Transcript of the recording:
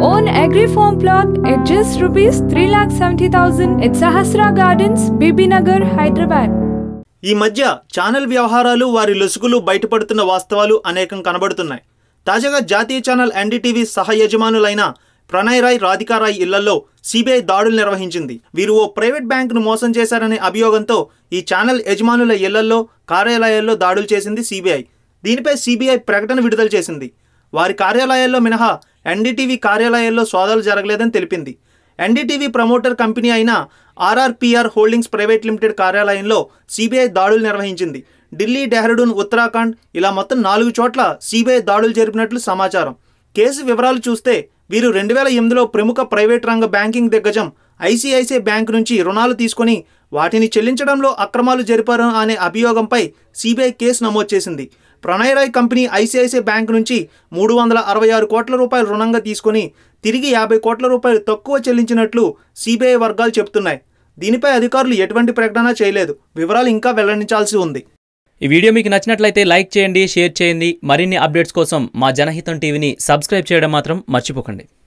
own agri farm plot at just rupees 3,70,000 at Sahasra Gardens, Bibinagar, Hyderabad. ఈ మధ్య channel వ్యవహారాలు వారి లొసుగులు బయటపడుతున్న వాస్తవాలు అనేకం కనబడుతున్నాయి. తాజాగా జాతీయ ఛానల్ ఎన్డీటీవీ సహ యజమానులైన ప్రణయ్ రాయ్ రాధికారాయ్ ఇళ్ళలో సిబిఐ దాడులు నిర్వహించింది. వీరు ఓ ప్రైవేట్ బ్యాంకును మోసం చేశారనే అభియోగంతో ఈ ఛానల్ యజమానుల ఇళ్ళలో కార్యాలయాల్లో దాడులు చేసింది సిబిఐ. దీనిపై సిబిఐ ప్రకటన విడుదల చేసింది. వారి కార్యాలయాల్లో మినహా ఎన్డీటీవీ కార్యాలయాల్లో సోదాలు జరగలేదని తెలిపింది. ఎన్డీటీవీ ప్రమోటర్ కంపెనీ అయిన ఆర్ఆర్పిఆర్ హోల్డింగ్స్ ప్రైవేట్ లిమిటెడ్ కార్యాలయంలో సిబిఐ దాడులు నిర్వహించింది. ఢిల్లీ డెహ్రాడూన్ ఉత్తరాఖండ్ ఇలా మొత్తం నాలుగు చోట్ల సిబిఐ దాడులు జరిపినట్లు సమాచారం. కేసు వివరాలు చూస్తే వీరు రెండు వేల ఎనిమిదిలో ప్రముఖ ప్రైవేట్ రంగ బ్యాంకింగ్ దిగ్గజం ఐసిఐసిఐ బ్యాంక్ నుంచి రుణాలు తీసుకొని వాటిని చెల్లించడంలో అక్రమాలు జరిపారు అనే అభియోగంపై సిబిఐ కేసు నమోదు చేసింది. Pranoy Roy company ICICI bank నుంచి మూడు వందల అరవై ఆరు కోట్ల రూపాయలు రుణంగా తీసుకొని తిరిగి యాభై కోట్ల రూపాయలు తక్కువ చెల్లించినట్లు సిబిఐ వర్గాలు చెబుతున్నాయి. దీనిపై అధికారులు ఎటువంటి ప్రకటన చేయలేదు. వివరాలు ఇంకా వెల్లడించాల్సి ఉంది. ఈ వీడియో మీకు నచ్చినట్లయితే లైక్ చేయండి షేర్ చేయండి. మరిన్ని అప్డేట్స్ కోసం మా జనహితం టీవీని సబ్స్క్రైబ్ చేయడం మాత్రం మర్చిపోకండి.